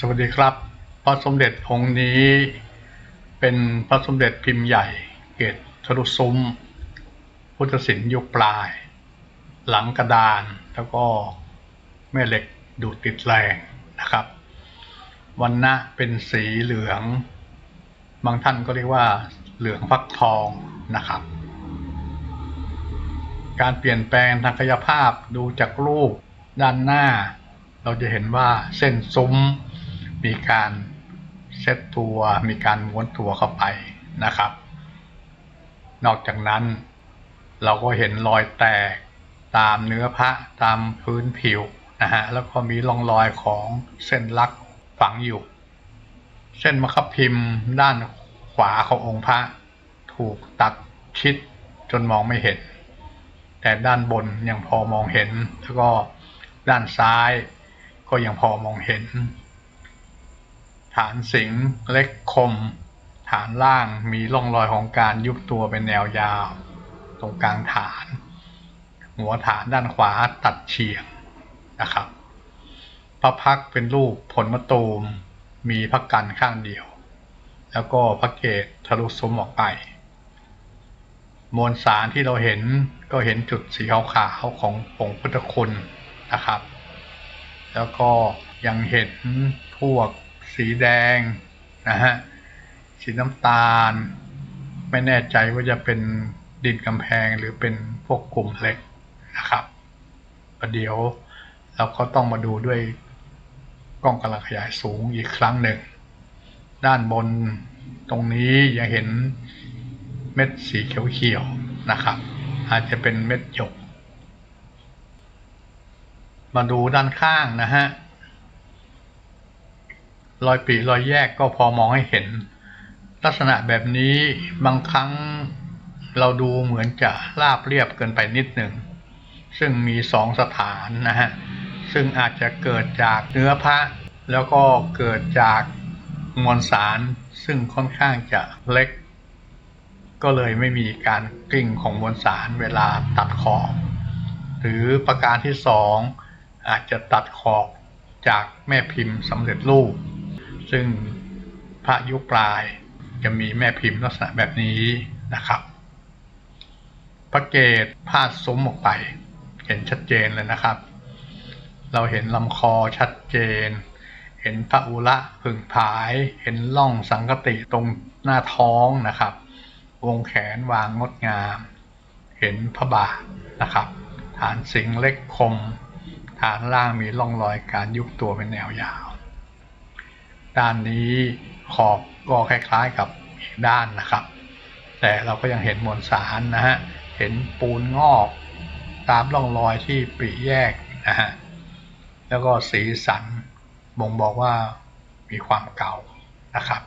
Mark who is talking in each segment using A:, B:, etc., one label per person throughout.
A: สวัสดีครับ พระสมเด็จองค์นี้ เป็นพระสมเด็จพิมพ์ใหญ่ เกตทะลุซุ้ม พุทธศิลป์ยุคปลาย หลังกระดานแล้วก็แม่เหล็กดูดติดแรงนะครับ วันนะเป็นสีเหลือง บางท่านก็เรียกว่าเหลืองฟักทองนะครับ การเปลี่ยนแปลงทางกายภาพดูจากรูปด้านหน้าเราจะเห็นว่าเส้นซุ้ม มีการเซตตัว มีการม้วนตัวเข้าไปนะครับ นอกจากนั้นเราก็เห็นรอยแตกตามเนื้อพระตามพื้นผิวนะฮะแล้วก็มีร่องรอยของเส้นลักฝังอยู่ เส้นมะคับพิมพ์ด้านขวาขององค์พระ ถูกตัดชิดจนมองไม่เห็น แต่ด้านบนยังพอมองเห็น แล้วก็ด้านซ้ายก็ยังพอมองเห็น ฐานสิงห์เล็กคม ฐานล่างมีร่องรอยของการยุบตัวเป็นแนวยาว ตรงกลางฐาน หัวฐานด้านขวาตัดเฉียงนะครับ พระพักเป็นรูปผลมะตูม มีพระกันข้างเดียว แล้วก็พระเกศทะลุซุ้มออกไป มวลสารที่เราเห็นก็เห็นจุดสีขาวๆของผงพุทธคุณนะครับ แล้วก็ยังเห็นพวก สีแดงนะฮะสีน้ำตาล ไม่แน่ใจว่าจะเป็นดินกำแพงหรือเป็นพวกกลุ่มเล็กนะครับประเดี๋ยวเราก็ต้องมาดูด้วยกล้องกำลังขยายสูงอีกครั้งหนึ่ง ด้านบนตรงนี้ยังเห็นเม็ดสีเขียวๆนะครับ อาจจะเป็นเม็ดหยก มาดูด้านข้างนะฮะ รอยปีรอยแยกก็พอมองให้เห็น ลักษณะแบบนี้บางครั้งเราดูเหมือนจะราบเรียบเกินไปนิดหนึ่ง ซึ่งมีสองสถานนะฮะ ซึ่งอาจจะเกิดจากเนื้อพระ แล้วก็เกิดจากมวลสารซึ่งค่อนข้างจะเล็ก ก็เลยไม่มีการกลิ้งของมวลสารเวลาตัดขอบหรือประการที่สองอาจจะตัดขอบจากแม่พิมพ์สำเร็จรูป ซึ่งพระยุคปลายจะมีแม่พิมพ์ลักษณะแบบนี้นะครับ พระเกศพาดซุ้มออกไป เห็นชัดเจนเลยนะครับ เราเห็นลำคอชัดเจน เห็นพระอุระผึ่งผาย เห็นล่องสังกติตรงหน้าท้องนะครับ วงแขนวางงดงาม เห็นพระบาทนะครับ ฐานสิงเล็กคม ฐานล่างมีร่องรอยการยุบตัวเป็นแนวยาว ด้านนี้ขอบก็คล้ายๆกับอีกด้านนะครับ แต่เราก็ยังเห็นมวลสารนะฮะเห็นปูนงอกตามร่องรอยที่ปริแยกนะฮะแล้วก็สีสันบ่งบอกว่ามีความเก่านะครับ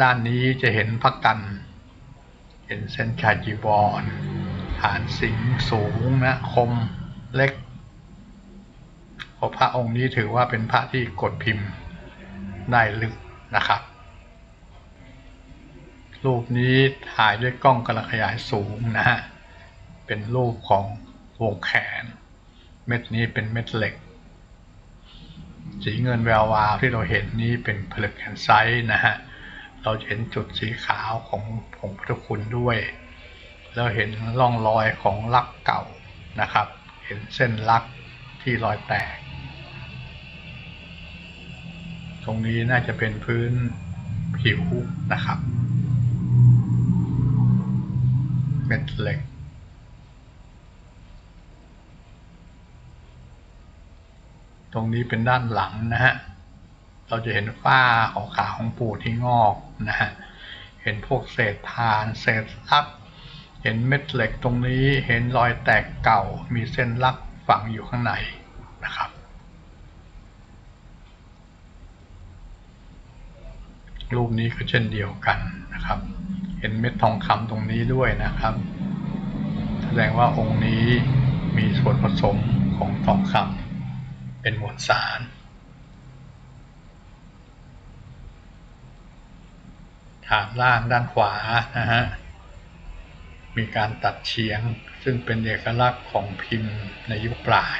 A: ด้านนี้จะเห็นพักกันเห็นเส้นชายจีวรฐานสิงสูงนะคมเล็กพระพระองค์นี้ถือว่าเป็นพระที่กดพิมพ์ ได้ลึกนะครับ รูปนี้ถ่ายด้วยกล้องกระขยายสูงนะฮะ เป็นรูปของวงแขน เม็ดนี้เป็นเม็ดเหล็ก สีเงินแวววาวที่เราเห็นนี้เป็นผลึกแคนไซต์นะฮะ เราจะเห็นจุดสีขาวของผงพุทธคุณด้วย แล้วเห็นร่องรอยของลักเก่านะครับ เห็นเส้นลักที่รอยแตก ต รงนี้น่าจะเป็นพื้นผิวนะครับเม็ดเหล็ก ตรงนี้เป็นด้านหลังนะฮะ เราจะเห็นฝ้าขาวขาของปูที่งอกนะฮะ เห็นพวกเศษทาน เศษลัก เห็นเม็ดเหล็กตรงนี้ เห็นรอยแตกเก่า มีเส้นลักฝังอยู่ข้างในนะครับ รูปนี้ก็เช่นเดียวกันนะครับ เห็นเม็ดทองคำตรงนี้ด้วยนะครับ แสดงว่าองค์นี้มีส่วนผสมของทองคำเป็นมวลสารฐานล่างด้านขวานะฮะ มีการตัดเฉียงซึ่งเป็นเอกลักษณ์ของพิมพ์ในยุคปลาย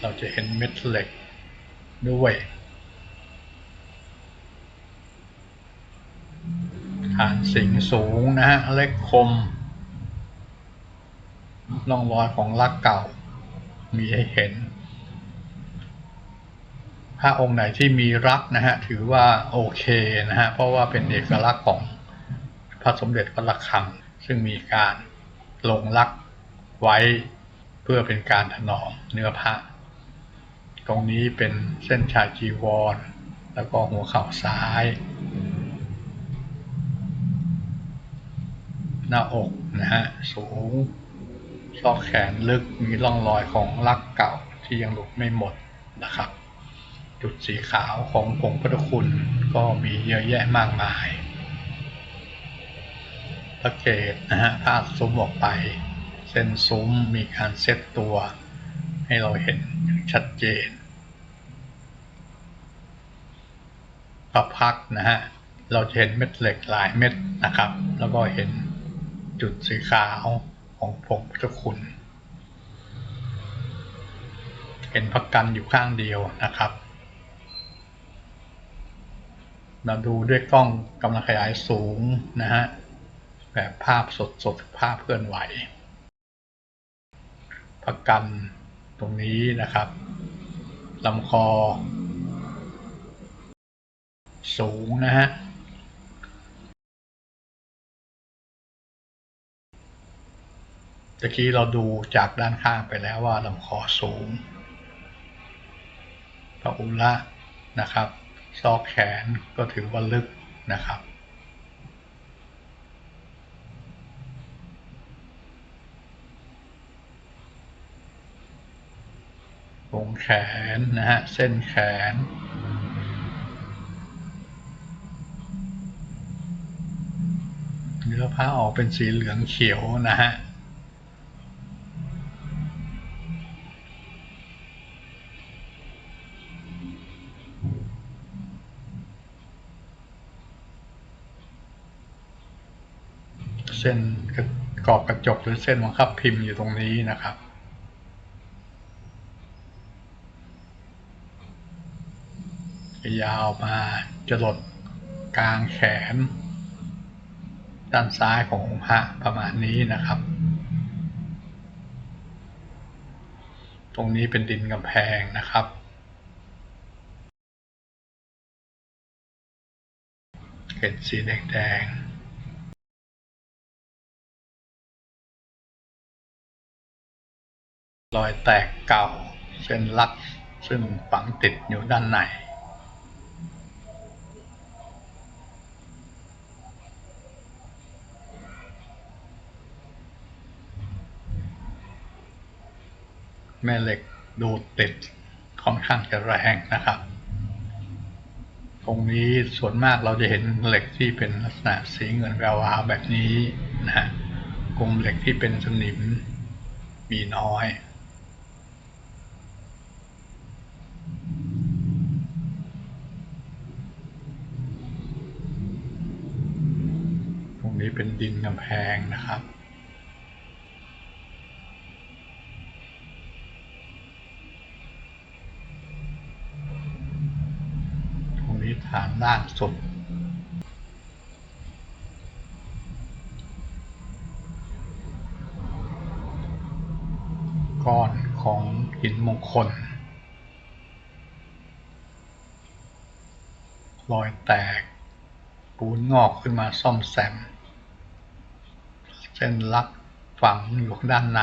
A: เราจะเห็นเม็ดเหล็กด้วย ฐานสิงสูงนะฮะเล็กคมร่องรอยของลักเก่า มีให้เห็น ถ้าองค์ไหนที่มีรักนะฮะถือว่าโอเคนะฮะเพราะว่าเป็นเอกลักษณ์ของพระสมเด็จพระระฆังซึ่งมีการลงรักไว้เพื่อเป็นการถนอมเนื้อผ้าตรงนี้เป็นเส้นชายจีวร แล้วก็หัวเข่าซ้าย หน้าอกนะฮะสูงซอกแขนลึกมีร่องรอยของลักเก่าที่ยังหลุดไม่หมดนะครับ จุดสีขาวของผงพุทธคุณก็มีเยอะแยะมากมายพระเกตนะฮะพาดซุ้มออกไป เส้นซุ้มมีการเซตตัว ให้เราเห็นอย่างชัดเจนพระพักนะฮะเราจะเห็นเม็ดเหล็กหลายเม็ดนะครับ แล้วก็เห็น จุดสีขาวของผงพุทธคุณเห็นพักกันอยู่ข้างเดียวนะครับ เราดูด้วยกล้องกำลังขยายสูงนะฮะ แบบภาพสดสดภาพเคลื่อนไหวพักกันตรงนี้นะครับลำคอ สูงนะฮะะกี้เราดูจากด้านข้างไปแล้วว่าลำคอสูงพระอุระนะครับ ซอกแขนก็ถือว่าลึกนะครับ วงแขนนะฮะ เส้นแขนเนื้อผ้าออกเป็นสีเหลืองเขียวนะฮะ กรอบกระจกหรือเส้นบังคับพิมพ์อยู่ตรงนี้นะครับ ยาวมาจะหลดกลางแขน ด้านซ้ายขององค์พระประมาณนี้นะครับ ตรงนี้เป็นดินกำแพงนะครับเห็นสีแดงๆ รอยแตกเก่าเส้นลัดซึ่งฝังติดอยู่ด้านในแม่เหล็กดูดติดค่อนข้างจะแรงนะครับ ตรงนี้ส่วนมากเราจะเห็นเหล็กที่เป็นลักษณะสีเงินแวววาวแบบนี้นะฮะกลุ่มเหล็กที่เป็นสนิมมีน้อย ตรงนี้ เป็นดินกำแพงนะครับตรงนี้ฐานล่างสุดก้อนของหินมงคลรอยแตกปูนงอกขึ้นมาซ่อมแซม เส้นลักฝังอยู่ด้านใน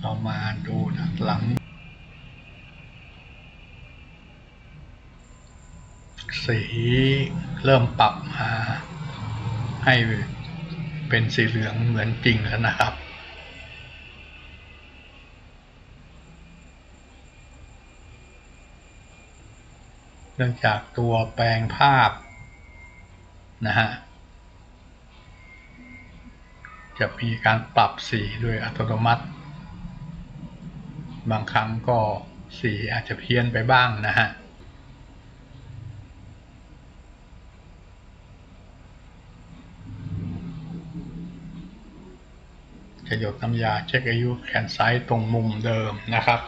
A: เรามาดูหลัง สีเริ่มปรับมาให้เป็นสีเหลืองเหมือนจริงแล้วนะครับ เนื่องจากตัวแปลงภาพนะฮะจะมีการปรับสีโดยอัตโนมัติ บางครั้งก็สีอาจจะเพี้ยนไปบ้างนะฮะ จะหยดน้ำยาเช็คอายุแขนซ้ายตรงมุมเดิมนะครับ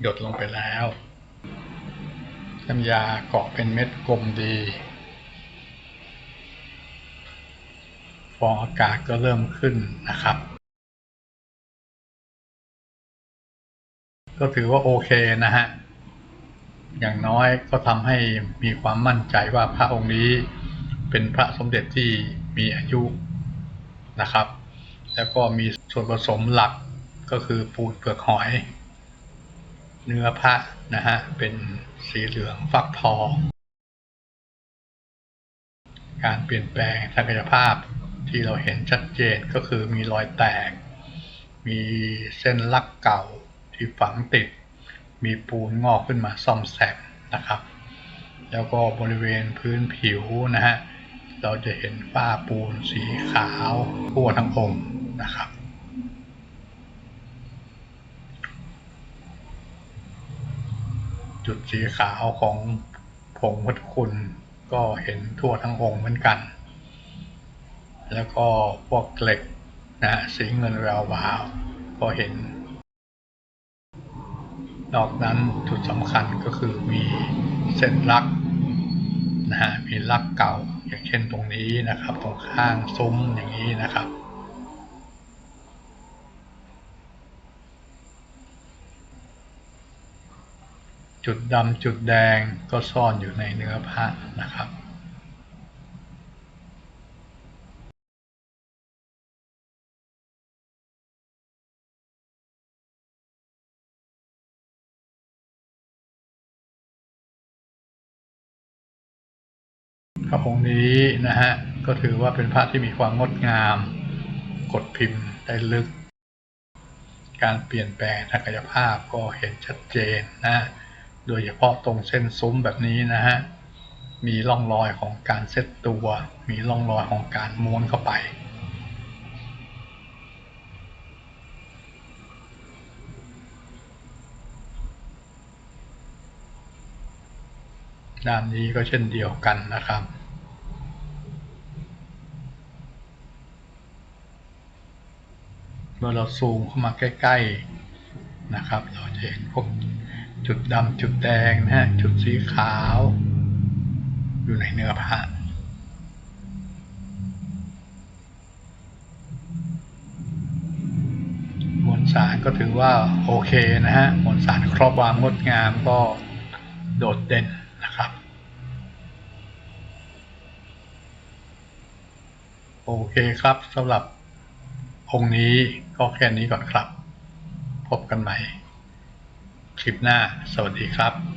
A: หยดลงไปแล้ว น้ำยาเกาะเป็นเม็ดกลมดีฟองอากาศก็เริ่มขึ้นนะครับ ก็ถือว่าโอเคนะฮะ อย่างน้อยก็ทำให้มีความมั่นใจว่าพระองค์นี้ เป็นพระสมเด็จที่มีอายุนะครับ แล้วก็มีส่วนผสมหลักก็คือปูนเปลือกหอย เนื้อพระนะฮะเป็นสีเหลืองฟักทอง การเปลี่ยนแปลงศักายภาพที่เราเห็นชัดเจนก็คือมีรอยแตก มีเส้นลักเก่าที่ฝังติด มีปูนงอกขึ้นมาซ่อมแซมนะครับ แล้วก็บริเวณพื้นผิวนะฮะ เราจะเห็นฝ้าปูนสีขาวทั่วทั้งองค์นะครับจุดสีขาวของผงพุทธคุณก็เห็นทั่วทั้งองค์เหมือนกัน แล้วก็พวกเหล็กนะสีเงินแวววาวก็เห็น นอกนั้นจุดสำคัญก็คือมีเส้นลักนะฮะมีลักเก่า อย่างเช่นตรงนี้นะครับ ตรงข้างซุ้มอย่างนี้นะครับ จุดดำจุดแดงก็ซ่อนอยู่ในเนื้อผ้านะครับ พระองค์นี้นะฮะก็ถือว่าเป็นพระที่มีความงดงาม กดพิมพ์ได้ลึก การเปลี่ยนแปลงทางกายภาพก็เห็นชัดเจนนะ โดยเฉพาะตรงเส้นซุ้มแบบนี้นะฮะมีร่องรอยของการเซตตัว มีร่องรอยของการม้วนเข้าไป ด้านนี้ก็เช่นเดียวกันนะครับ มื่อเราซูมเข้ามาใกล้ๆนะครับ เราจะเห็นพวกจุดดำจุดแดงนะฮะจุดสีขาว อยู่ในเนื้อผ้ามวลสารก็ถือว่าโอเคนะฮะมวลสารครอบความงดงามก็โดดเด่นนะครับ โอเคครับสำหรับองค์นี้ ก็แค่นี้ก่อนครับ พบกันใหม่ คลิปหน้า สวัสดีครับ